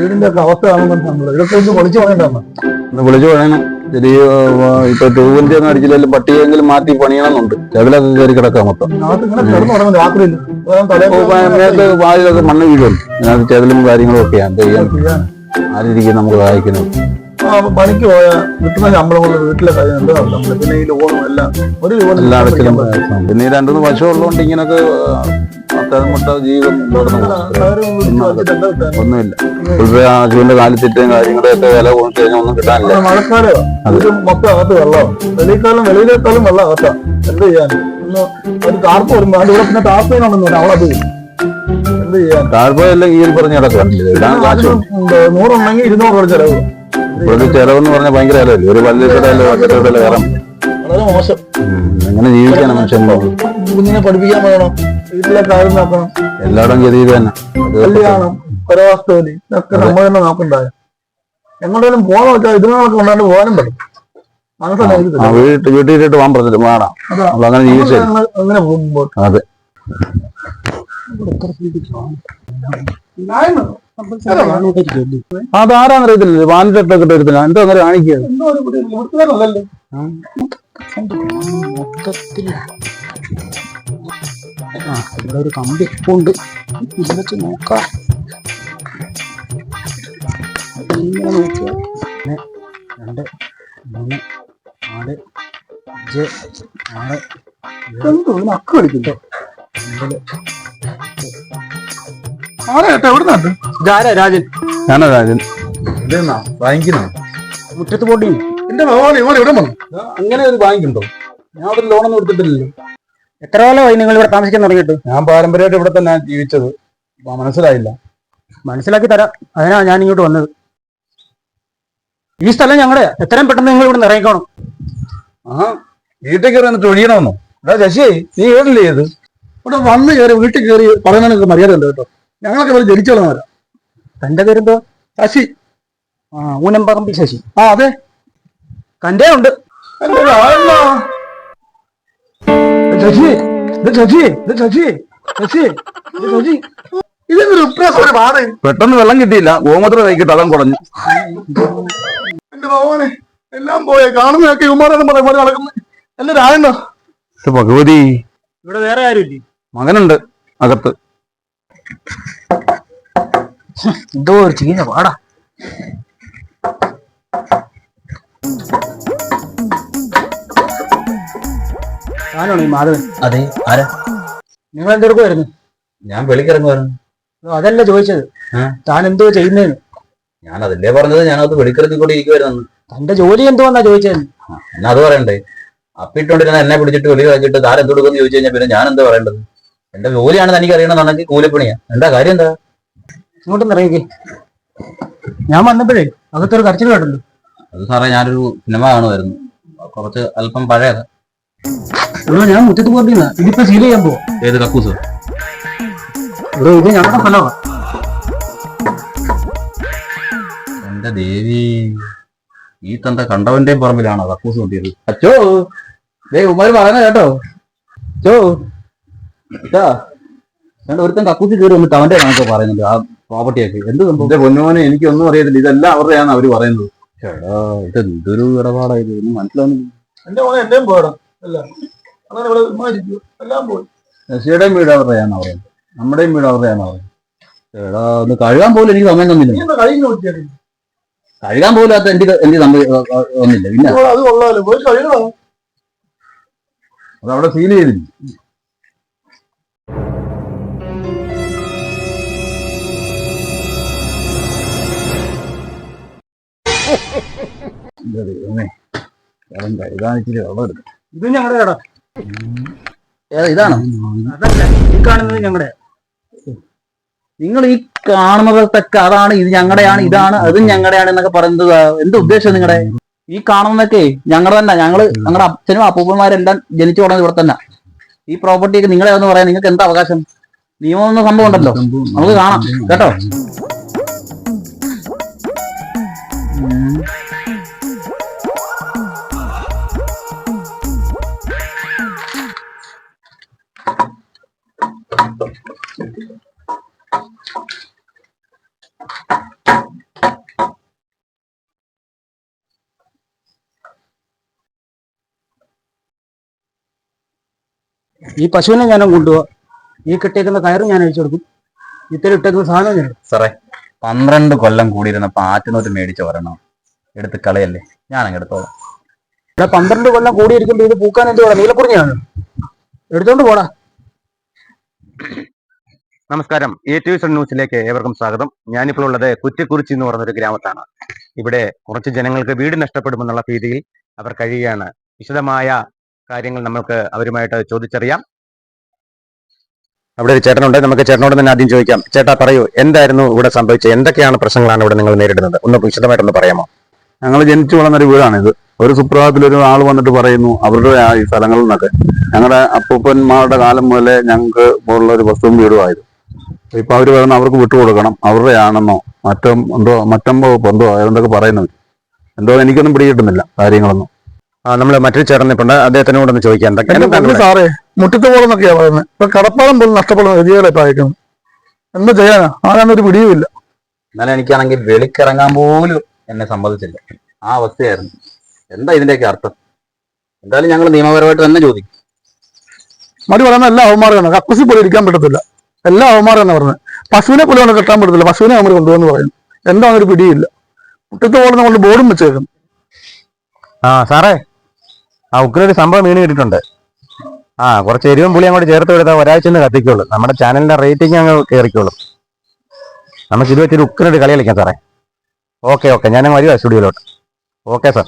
വീടിന്റെ ഒക്കെ അവസ്ഥ കാണുമ്പോൾ നമ്മൾ ഇതൊക്കെ ഒന്ന് പൊളിച്ചു പോകേണ്ടതാണ് ഒന്ന് വിളിച്ചു പറയണം. ശരി ഇപ്പൊ ട്യൂബിന്റെ ഒന്നും അടിച്ചില്ലെങ്കിലും പട്ടിയെങ്കിലും മാറ്റി പണിയണമെന്നുണ്ട്. ചെവിലൊക്കെ കയറി കിടക്കാം മൊത്തം. രാത്രിയിൽ. മേത്ത് വാതിലൊക്കെ മണ്ണ് വീഴും അതിനകത്ത് ചെതലും കാര്യങ്ങളും ഒക്കെയാണ് ആരിരിക്കും നമുക്ക് സഹായിക്കുന്നത് പണിക്ക് പോയാൽ കിട്ടുന്ന ശമ്പളം കൊണ്ട് വീട്ടിലെ കാര്യം എന്താ പിന്നെ ഈ ലോണും എല്ലാം ഒരു എല്ലാ അടച്ചിലും പിന്നെ ഈ രണ്ടു പശു ഉള്ളതുകൊണ്ട് ഇങ്ങനൊക്കെ ജീവിതം. ഒന്നുമില്ല. ഇപ്പൊ ആശുവിന്റെ കാലിത്തിറ്റയും കാര്യങ്ങളൊക്കെ വില കൊടുത്തു കഴിഞ്ഞാൽ ഒന്നും കിട്ടാനില്ല. മഴക്കാലം അത്. മൊത്തം അകത്ത് വെള്ളം. വെളിക്കാലം വെളിയിലേക്കാളും വെള്ളം അകത്താ. എന്ത് ചെയ്യാൻ? ഒരു ടാർപ്പ് വരുമ്പോ കൂടെ പിന്നെ ടാർപ്പ് അവളത്. എന്ത് ചെയ്യാൻ? താഴ്പോയെല്ലാം ഈ പറഞ്ഞ. നൂറുണ്ടെങ്കിൽ ഇരുന്നൂറ് ചെലവ്. ഇപ്പോഴത്തെ ചെലവെന്ന് പറഞ്ഞാൽ ഭയങ്കര വിലയല്ലേ ഒരു പല്ല് ലക്ഷത്തിലോ ലക്ഷത്തിലോ കയറാൻ വളരെ മോശം. എങ്ങനെ ജീവിക്കാനാണ് മനുഷ്യൻ കുഞ്ഞിനെ പഠിപ്പിക്കാൻ വേണം വീട്ടിലെ കാര്യം നോക്കണം. എല്ലായിടം ഗതി ഇത് തന്നെ കല്യാണം പരവാസ്തോലി ഇതൊക്കെ നമ്മൾ തന്നെ നോക്കണ്ടായ എങ്ങോട്ടേലും പോകാൻ വെച്ചാൽ ഇതിനൊക്കെ കൊണ്ടാണ്ട് പോകാനും പറ്റും. വീട്ടിലിട്ട് പോകാൻ പറഞ്ഞില്ല വേണം നമ്മൾ അങ്ങനെ അങ്ങനെ പോകുമ്പോൾ. അതെ. അതാരാന്ന് അറിയത്തില്ല വാനിട്ടൊക്കെ എടുത്തില്ല എന്തോ അങ്ങനെ കാണിക്കുക. ഇവിടെ ഒരു കമ്പി ഉണ്ട് ഇത് വെച്ച് നോക്കാം. ഇങ്ങനെ ഒന്ന് രണ്ട് മൂന്ന് നാല് അഞ്ച് ആറ് അക്ക് കളിക്കുന്നു ഇതാരാ രാജൻ? ഞാനാ രാജൻ. ബാങ്കിനാ മുറ്റത്ത് പോണ്ടി. എന്റെ ഭഗവാൻ ഇവൻ ഇവിടെ വന്നു അങ്ങനെ ഒരു ബാങ്ക് ഉണ്ടോ ഞാൻ ഒരു ലോണൊന്നും എടുത്തിട്ടില്ലല്ലോ. എത്ര കാലമായി നിങ്ങൾ ഇവിടെ താമസിക്കാൻ തുടങ്ങിയിട്ട്? ഞാൻ പാരമ്പര്യമായിട്ട് ഇവിടെ തന്നെ ജീവിച്ചത്. മനസ്സിലായില്ല. മനസ്സിലാക്കി തരാം. അതിനാ ഞാൻ ഇങ്ങോട്ട് വന്നത്. ഈ സ്ഥലം ഞങ്ങളുടെ എത്രയും പെട്ടെന്ന് നിങ്ങൾ ഇവിടെ നിറയിക്കണം ആ വീട്ടിൽ കയറി എന്നിട്ട് ഒഴിയണമെന്നോ എടാ ശശി നീ കേട്ടില്ലേ ഇത്? ഇവിടെ വന്ന് കയറി വീട്ടിൽ കയറി പറയുന്നതിനൊക്കെ മര്യാദ ഉണ്ട് കേട്ടോ. ഞങ്ങളൊക്കെ ഇവിടെ ജനിച്ചോളാം തന്റെ പേരെന്തോ? ശശി. ആ ഊനമ്പറമ്പി ശശി. ആ അതെ. കണ്ടേ ഉണ്ട്. ശശി. ഇത് ശശി. ഇത് ശശി. ശശി. ഇത് ശശി. ഇതൊരു ഒരു പാട. പെട്ടെന്ന് വെള്ളം കിട്ടിയില്ല. ഗോമൂത്രം കഴിക്കിട്ട് അതം കുറഞ്ഞു എന്റെ ഭഗവാനെ എല്ലാം പോയെ. കാണുന്നതൊക്കെ പറയുമ്പോൾ നടക്കുന്നു എന്റെ രാജനോ ഇത് ഭഗവതി. ഇവിടെ വേറെ ആരുമില്ലേ? മകനുണ്ട് അകത്ത്. എന്തോ ഒരു ചീഞ്ഞ പാടാ താനാണോ ഈ മാധവൻ? അതെ ആരാ? നിങ്ങൾ എന്തെടുക്കുമായിരുന്നു ഞാൻ വെളിക്കിറങ്ങുമായിരുന്നു അതല്ല ചോദിച്ചത്? താൻ എന്തോ ചെയ്യുന്നതെന്ന് ഞാൻ അതല്ലേ പറഞ്ഞത്? ഞാനത് വെളിക്കിറങ്ങി കൂടി ഇരിക്കുമായിരുന്നു തന്റെ ജോലി എന്തോന്നാ ചോദിച്ചത് എന്നാ അത് പറയണ്ടേ? അപ്പിട്ടോണ്ടിരുന്ന എന്നെ പിടിച്ചിട്ട് വെളി കളഞ്ഞിട്ട് താരം എന്ത് കൊടുക്കുന്നു ചോദിച്ചു കഴിഞ്ഞാൽ പിന്നെ ഞാൻ എന്താ പറയേണ്ടത്? എന്റെ ജോലിയാണ് തനിക്ക് അറിയണമെന്നുണ്ടെങ്കിൽ കൂലിപ്പണിയാ. എന്താ കാര്യം എന്താ? ഇങ്ങോട്ടൊന്ന് ഇറങ്ങിക്കേ. ഞാൻ വന്നപ്പോഴേ അകത്തൊരു കരച്ചിൽ കേട്ടല്ലോ. അത് സാറേ ഞാനൊരു സിനിമ കാണുമായിരുന്നു. കുറച്ച് അല്പം പഴയതാ. ഞാൻ മുറ്റത്ത് പോകണ്ടിരുന്ന ഇതിപ്പോ സീൽ ചെയ്യാൻ പോവാ. ഏത് കക്കൂസ്? ഇത് ഞങ്ങളുടെ സ്ഥലമാണ് എന്റെ ദേവി ഈ തന്റെ കണ്ടവന്റെയും പറമ്പിലാണോ കക്കൂസ് കൊണ്ടിരുന്നത് അച്ചോ ദേ ഉമാര് പറയുന്ന കേട്ടോ. ചോ രണ്ട് ഒരുത്തൻ കക്കൂസി കയറി വന്നിട്ട് അവന്റെ കണക്ക് പറയുന്നുണ്ട്. ആ പ്രോപ്പർട്ടിയൊക്കെ എന്ത് സംഭവം? പൊന്നോനെ എനിക്ക് ഒന്നും അറിയത്തില്ല. ഇതെല്ലാം അവരുടെയാണ് അവർ പറയുന്നത്. ചേടാ ഇത് എന്തൊരു ഇടപാടായത് ഒന്നും മനസ്സിലാവുന്നില്ല. എന്റെ മോനെ എന്റെയും പോയടാ. അല്ല. അങ്ങനെ ഇവിടെ ഉമ്മ ഇരിക്കും എല്ലാം പോയി. ശശിയുടെയും വീട് അവരുടെയാണ് പറയുന്നത്. നമ്മുടെയും വീട് അവരുടെയാണ് പറയുന്നത്. ചേടാ ഒന്ന് കഴുകാൻ പോലും എനിക്ക് സമയം തന്നില്ല. നീ എന്താ കഴിഞ്ഞു നോക്കിയാൽ കഴുകാൻ പോലും അത് എനിക്ക് എനിക്ക് സമയം ഒന്നില്ല പിന്നെ? അത് കൊള്ളാലോ. പോയി കഴുകണോ? അത് അവിടെ സീൽ ചെയ്തില്ല? ഇത്. ഞങ്ങളുടെ കട. ഇതാണോ? അതല്ല ഈ കാണുന്നത് ഞങ്ങളുടെ നിങ്ങൾ ഈ കാണുന്നതൊക്കെ അതാണ് ഇത് ഞങ്ങളുടെയാണ് ഇതാണ് അതും ഞങ്ങളുടെയാണ് എന്നൊക്കെ പറയുന്നത്. എന്ത് ഉദ്ദേശം നിങ്ങളുടെ ഈ കാണുന്നതൊക്കെ ഞങ്ങളുടെ തന്നെ. ഞങ്ങൾ ഞങ്ങളുടെ അച്ഛനും അപ്പൂപ്പന്മാരെല്ലാം ജനിച്ചു തുടങ്ങുന്നത് ഇവിടെ തന്നെ. ഈ പ്രോപ്പർട്ടി ഒക്കെ നിങ്ങളെ ഒന്ന് പറയാൻ നിങ്ങൾക്ക് എന്താ അവകാശം? നിയമം എന്ന സംഭവം ഉണ്ടല്ലോ. നമുക്ക് കാണാം. കേട്ടോ? ഈ പശുവിനെ ഞാൻ കൊണ്ടുപോവാ. ഈ കെട്ടിയേക്കുന്ന കയറും ഞാൻ അഴിച്ചു കൊടുക്കും. ഇത്തരം ഇട്ടേക്കുന്ന സാധനം ഞാൻ. സാറേ പന്ത്രണ്ട് കൊല്ലം കൂടിയിരുന്നപ്പോ ആറ്റുനോട്ട് മേടിച്ച ഒരെണ്ണം എടുത്ത് കളയല്ലേ? ഞാൻ അങ്ങ് എടുത്തോളാം. ഇവിടെ പന്ത്രണ്ട് കൊല്ലം കൂടിയിരിക്കുമ്പോ ഇത് പൂക്കാൻ എന്ത് വേണം? നീലക്കുറിഞ്ഞാണ് എടുത്തോണ്ട് പോടാ. നമസ്കാരം. എ ടി വിഷൻ ന്യൂസിലേക്ക് ഏവർക്കും സ്വാഗതം. ഞാനിപ്പോൾ ഉള്ളത് കുറ്റിക്കുറിച്ചി എന്ന് പറഞ്ഞൊരു ഒരു ഗ്രാമത്താണ്. ഇവിടെ കുറച്ച് ജനങ്ങൾക്ക് വീട് നഷ്ടപ്പെടുമെന്നുള്ള ഭീതിയിൽ അവർ കഴിയുകയാണ്. വിശദമായ കാര്യങ്ങൾ നമ്മൾക്ക് അവരുമായിട്ട് ചോദിച്ചറിയാം. അവിടെ ഒരു ചേട്ടനുണ്ട്. നമുക്ക് ചേട്ടനോട് തന്നെ ആദ്യം ചോദിക്കാം. ചേട്ടാ പറയൂ എന്തായിരുന്നു ഇവിടെ സംഭവിച്ചത്? എന്തൊക്കെയാണ് പ്രശ്നങ്ങളാണ് ഇവിടെ നിങ്ങൾ നേരിടുന്നത്? ഒന്ന് വിശദമായിട്ടൊന്ന് പറയാമോ? ഞങ്ങൾ ജനിച്ചു വളർന്നൊരു വീടാണിത്. ഒരു സുപ്രഭാതത്തിൽ ഒരു ആൾ വന്നിട്ട് പറയുന്നു അവരുടെ ആ ഈ സ്ഥലങ്ങളിൽ നിന്നൊക്കെ. ഞങ്ങളുടെ അപ്പൂപ്പന്മാരുടെ കാലം മുതലേ ഞങ്ങൾക്ക് പോലുള്ള ഒരു വസ്തുവും വീടുമായത് ഇപ്പൊ അവർ പറയുന്ന അവർക്ക് വിട്ടുകൊടുക്കണം. അവരുടെ ആണെന്നോ മറ്റോ എന്തോ മറ്റമ്പോ എന്തോ എന്തൊക്കെ പറയുന്നത് എന്തോ എനിക്കൊന്നും പിടികിട്ടുന്നില്ല കാര്യങ്ങളൊന്നും. നമ്മൾ മറ്റൊരു ചേട്ടൻ അദ്ദേഹത്തിനോടൊന്ന് ചോദിക്കാം. എന്തൊക്കെയാണ് സാറേ മുറ്റത്ത് പോലെന്നൊക്കെയാ പറയുന്നത്. ഇപ്പൊ കടപ്പാടം പോലും നഷ്ടപ്പെടുന്ന ഗതികളെ ഇപ്പൊ അയക്കുന്നത് എന്താ ചെയ്യാനാ? ആരാണ് ഒരു പിടിയുമില്ല. എന്നാലും എനിക്കാണെങ്കിൽ വെളിക്കിറങ്ങാൻ പോലും എന്നെ സമ്മതിച്ചില്ല. ആ അവസ്ഥയായിരുന്നു. എന്താ ഇതിന്റെയൊക്കെ അർത്ഥം? എന്തായാലും ഞങ്ങൾ നിയമപരമായിട്ട് തന്നെ ചോദിക്കും. മടി പറയുന്ന എല്ലാ അവന്മാരാണ് കക്കൂസി പോലും ഇരിക്കാൻ പറ്റത്തില്ല. എല്ലാ അവന്മാരാണ് പറഞ്ഞത് പശുവിനെ പോലും കൊണ്ട് കെട്ടാൻ പറ്റത്തില്ല. പശുവിനെ അവർ കൊണ്ടുവന്ന് പറയുന്നു. എന്താണെന്നൊരു പിടിയില്ല. മുറ്റത്ത് പോലെ കൊണ്ട് ബോർഡും വെച്ചേക്കുന്നു. ആ സാറേ. ആ ഉഗ്രൊരു സംഭവം വീണ് കിട്ടിയിട്ടുണ്ട്. ആ കുറച്ച് എരിവും പുളി അങ്ങോട്ട് ചേർത്ത് കൊടുത്താൽ ഒരാഴ്ച ഒന്ന് കത്തിക്കുള്ളൂ. നമ്മുടെ ചാനലിന്റെ റേറ്റിംഗ് അങ്ങ് കയറിക്കോളും. നമുക്ക് ഇത് വെച്ചൊരു ഉക്കിനൊരു കളി കളിക്കാം സാറേ. ഓക്കെ ഓക്കെ ഞാൻ വരുവാ സ്റ്റുഡിയോയിലോട്ട് ഓക്കെ സാർ